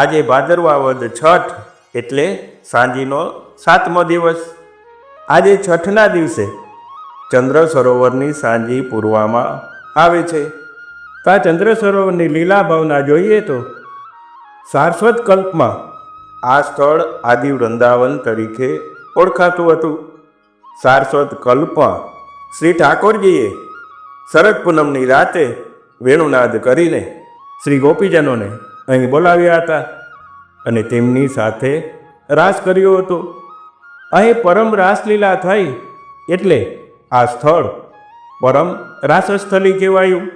આજે ભાદરવા વદ છઠ એટલે સાંજીનો સાતમો દિવસ. આજે છઠના દિવસે ચંદ્ર સરોવરની સાંજી પૂરવામાં આવે છે. તો આ ચંદ્ર સરોવરની લીલા ભાવના જોઈએ તો સારસ્વત કલ્પમાં આ સ્થળ આદિ વૃંદાવન તરીકે ઓળખાતું હતું. સારસ્વત કલ્પમાં શ્રી ઠાકોરજીએ શરદ પૂનમની રાતે વેણુનાદ કરીને શ્રી ગોપીજનોને અહીં બોલાવ્યા હતા અને તેમની સાથે રાસ કર્યો હતો. અહીં પરમ રાસલીલા થઈ એટલે આ સ્થળ પરમ રાસસ્થલી કહેવાયું.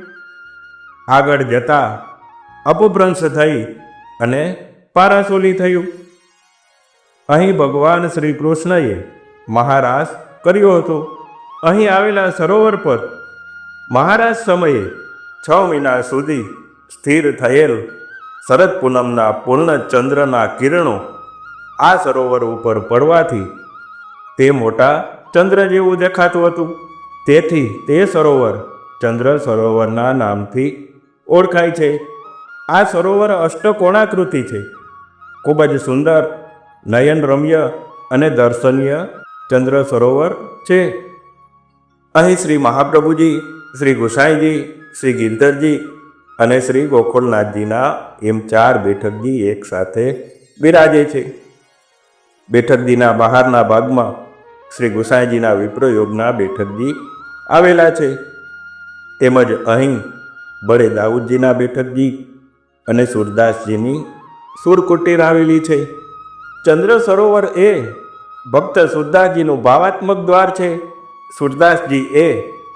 આગળ જતા અપભ્રંશ થઈ અને પારાસોલી થયું. અહીં ભગવાન શ્રી કૃષ્ણએ મહારાસ કર્યો હતો. અહીં આવેલા સરોવર પર મહારાજ સમયે છ મહિના સુધી સ્થિર થયેલ શરદ પૂનમના પૂર્ણ ચંદ્રના કિરણો આ સરોવર ઉપર પડવાથી તે મોટા ચંદ્ર જેવું દેખાતું હતું. તેથી તે સરોવર ચંદ્ર સરોવરના નામથી ઓળખાય છે. આ સરોવર અષ્ટકોણાકૃતિ છે. ખૂબ જ સુંદર, નયન રમ્ય અને દર્શનીય ચંદ્ર સરોવર છે. અહીં શ્રી મહાપ્રભુજી, શ્રી ગુસાઈજી, શ્રી ગિરધરજી અને શ્રી ગોકુળનાથજીના એમ ચાર બેઠકજી એક સાથે બિરાજે છે. બેઠકજીના બહારના ભાગમાં શ્રી ગુસાઈજીના વિપ્રયોગના બેઠકજી આવેલા છે. તેમજ અહીં બળે દાઉદજીના બેઠકજી અને સુરદાસજીની સુરકુટીર આવેલી છે. ચંદ્ર સરોવર એ ભક્ત સુરદાસજીનું ભાવાત્મક દ્વાર છે. સુરદાસજી એ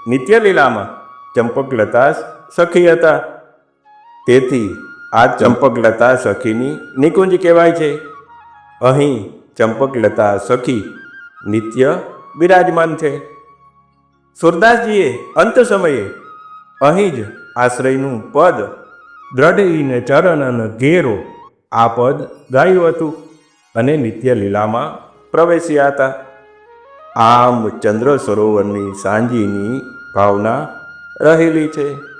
નિત્યલીલામાં ચંપકલતા સખી હતા. તેથી આ ચંપકલતા સખીની નિકુંજ કહેવાય છે. અહીં ચંપકલતા સખી નિત્ય બિરાજમાન છે. સુરદાસજીએ અંત સમયે અહીં જ આશ્રયનું પદ દ્રઢઈને ચરણ અને ઘેરો આ પદ ગાયું હતું અને નિત્ય લીલામાં પ્રવેશ્યા હતા. આમ ચંદ્ર સરોવરની સાંજીની ભાવના રહેલી છે.